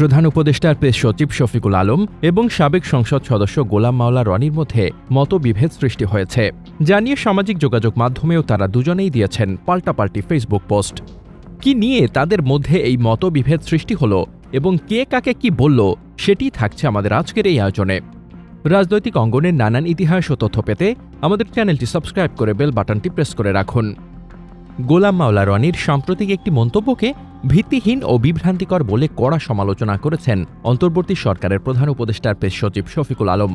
প্রধান উপদেষ্টার প্রেস সচিব শফিকুল আলম এবং সাবেক সংসদ সদস্য গোলাম মাওলা রনির মধ্যে মতবিভেদ সৃষ্টি হয়েছে। জানিয়ে সামাজিক যোগাযোগ মাধ্যমেও তারা দুজনেই দিয়েছেন পাল্টাপাল্টি ফেসবুক পোস্ট। কি নিয়ে তাদের মধ্যে এই মতবিভেদ সৃষ্টি হলো এবং কে কাকে কি বলল সেটি থাকছে আমাদের আজকের এই আয়োজনে। রাজনৈতিক অঙ্গনের নানান ইতিহাস ও তথ্য পেতে আমাদের চ্যানেলটি সাবস্ক্রাইব করে বেল বাটনটি প্রেস করে রাখুন। গোলাম মাওলা রনির সাম্প্রতিক একটি মন্তব্যকে ভিত্তিহীন ও বিভ্রান্তিকর বলে কড়া সমালোচনা করেছেন অন্তর্বর্তী সরকারের প্রধান উপদেষ্টার প্রেস সচিব শফিকুল আলম।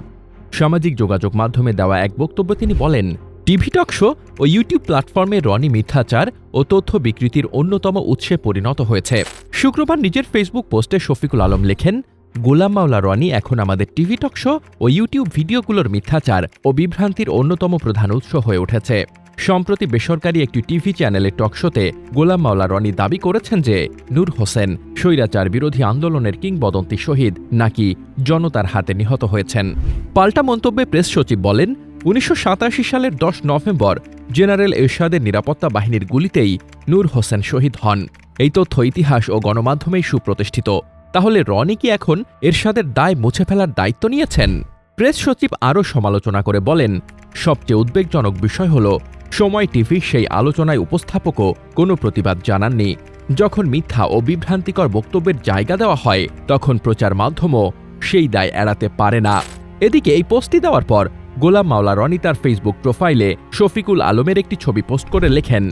সামাজিক যোগাযোগ মাধ্যমে দেওয়া এক বক্তব্যে তিনি বলেন, টিভি টক শো ও ইউটিউব প্ল্যাটফর্মে রনি মিথ্যাচার ও তথ্য বিকৃতির অন্যতম উৎসে পরিণত হয়েছে। শুক্রবার নিজের ফেসবুক পোস্টে শফিকুল আলম লেখেন, গোলাম মাওলা রনি এখন আমাদের টিভি টক শো ও ইউটিউব ভিডিওগুলোর মিথ্যাচার ও বিভ্রান্তির অন্যতম প্রধান উৎস হয়ে উঠেছে। সম্প্রতি বেসরকারি একটি টিভি চ্যানেলের টকশোতে গোলাম মাওলা রনি দাবি করেছেন যে নূর হোসেন স্বৈরাচার বিরোধী আন্দোলনের কিংবদন্তি শহীদ নাকি জনতার হাতে নিহত হয়েছেন। পাল্টা মন্তব্যে প্রেস সচিব বলেন, উনিশশো সাতাশি সালের দশ নভেম্বর জেনারেল এরশাদের নিরাপত্তা বাহিনীর গুলিতেই নূর হোসেন শহীদ হন। এই তথ্য ইতিহাস ও গণমাধ্যমেই সুপ্রতিষ্ঠিত। তাহলে রনি কি এখন এরশাদের দায় মুছে ফেলার দায়িত্ব নিয়েছেন? প্রেস সচিব আরও সমালোচনা করে বলেন, সবচেয়ে উদ্বেগজনক বিষয় হল সময় টিভি সেই আলোচনায় উপস্থাপকও কোনো প্রতিবাদ জানাননি। যখন মিথ্যা ও বিভ্রান্তিকর বক্তব্যের জায়গা দেওয়া হয়, তখন প্রচার মাধ্যমও সেই দায় এড়াতে পারে না। এদিকে এই পোস্টটি দেওয়ার পর গোলাম মাওলা রনি তার ফেসবুক প্রোফাইলে শফিকুল আলমের একটি ছবি পোস্ট করে লেখেন,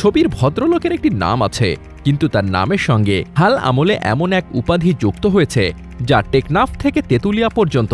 ছবির ভদ্রলোকের একটি নাম আছে, কিন্তু তার নামের সঙ্গে হাল আমলে এমন এক উপাধি যুক্ত হয়েছে, যা টেকনাফ থেকে তেতুলিয়া পর্যন্ত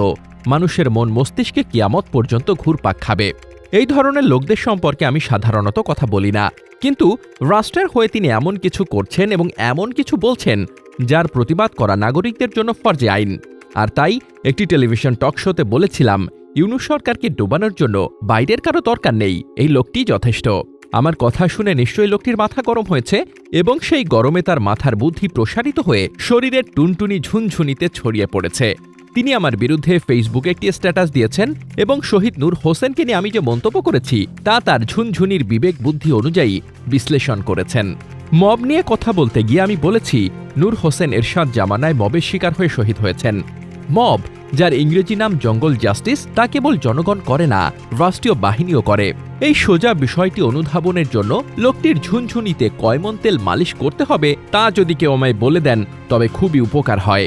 মানুষের মন মস্তিষ্কে কিয়ামত পর্যন্ত ঘুরপাক খাবে। এই ধরনের লোকদের সম্পর্কে আমি সাধারণত কথা বলি না। কিন্তু রাষ্ট্রের হয়ে তিনি এমন কিছু করছেন এবং এমন কিছু বলছেন যার প্রতিবাদ করা নাগরিকদের জন্য ফরজে আইন। আর তাই একটি টেলিভিশন টক শোতে বলেছিলাম ইউনু সরকারকে ডোবানোর জন্য বাইরের কারও দরকার নেই, এই লোকটি যথেষ্ট। আমার কথা শুনে নিশ্চয়ই লোকটির মাথা গরম হয়েছে এবং সেই গরমে তার মাথার বুদ্ধি প্রসারিত হয়ে শরীরের টুনটুনি ঝুনঝুনিতে ছড়িয়ে পড়েছে। তিনি আমার বিরুদ্ধে ফেসবুকে একটি স্ট্যাটাস দিয়েছেন এবং শহীদ নূর হোসেনকে নিয়ে আমি যে মন্তব্য করেছি, তা তার ঝুনঝুনির বিবেক বুদ্ধি অনুযায়ী বিশ্লেষণ করেছেন। মব নিয়ে কথা বলতে গিয়ে আমি বলেছি, নূর হোসেন এরশাদ জামানায় মবের শিকার হয়ে শহীদ হয়েছেন। মব, যার ইংরেজি নাম জঙ্গল জাস্টিস, তা কেবল জনগণ করে না, রাষ্ট্রীয় বাহিনীও করে। এই সোজা বিষয়টি অনুধাবনের জন্য লোকটির ঝুনঝুনিতে কয়মন তেল মালিশ করতে হবে, তা যদি কেউ আমায় বলে দেন, তবে খুবই উপকার হয়।